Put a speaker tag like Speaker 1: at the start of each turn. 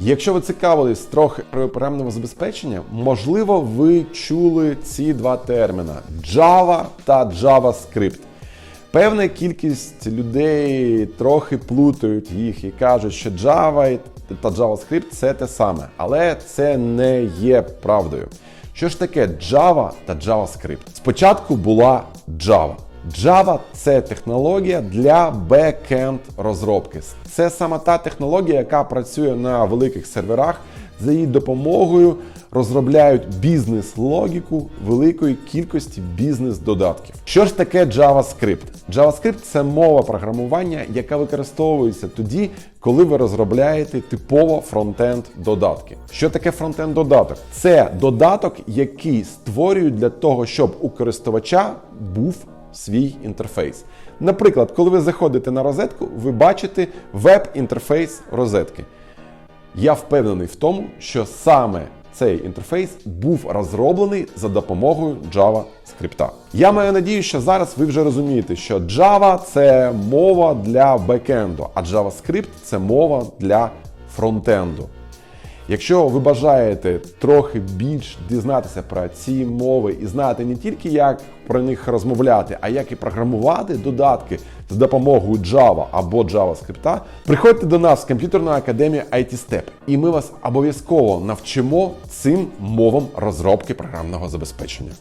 Speaker 1: Якщо ви цікавились трохи про програмного забезпечення, можливо, ви чули ці два терміни Java та JavaScript. Певна кількість людей трохи плутають їх і кажуть, що Java та JavaScript це те саме, але це не є правдою. Що ж таке Java та JavaScript? Спочатку була Java. Java це технологія для бекенд розробки. Це саме та технологія, яка працює на великих серверах. За її допомогою розробляють бізнес-логіку великої кількості бізнес-додатків. Що ж таке JavaScript? JavaScript це мова програмування, яка використовується тоді, коли ви розробляєте типово фронтенд додатки. Що таке фронтенд додаток? Це додаток, який створюють для того, щоб у користувача був свій інтерфейс. Наприклад, коли ви заходите на розетку, ви бачите веб-інтерфейс розетки. Я впевнений в тому, що саме цей інтерфейс був розроблений за допомогою JavaScript. Я маю надію, що зараз ви вже розумієте, що Java це мова для бекенду, а JavaScript це мова для фронтенду. Якщо ви бажаєте трохи більш дізнатися про ці мови і знати не тільки як про них розмовляти, а як і програмувати додатки з допомогою Java або JavaScript, приходьте до нас в комп'ютерну академію IT Step, і ми вас обов'язково навчимо цим мовам розробки програмного забезпечення.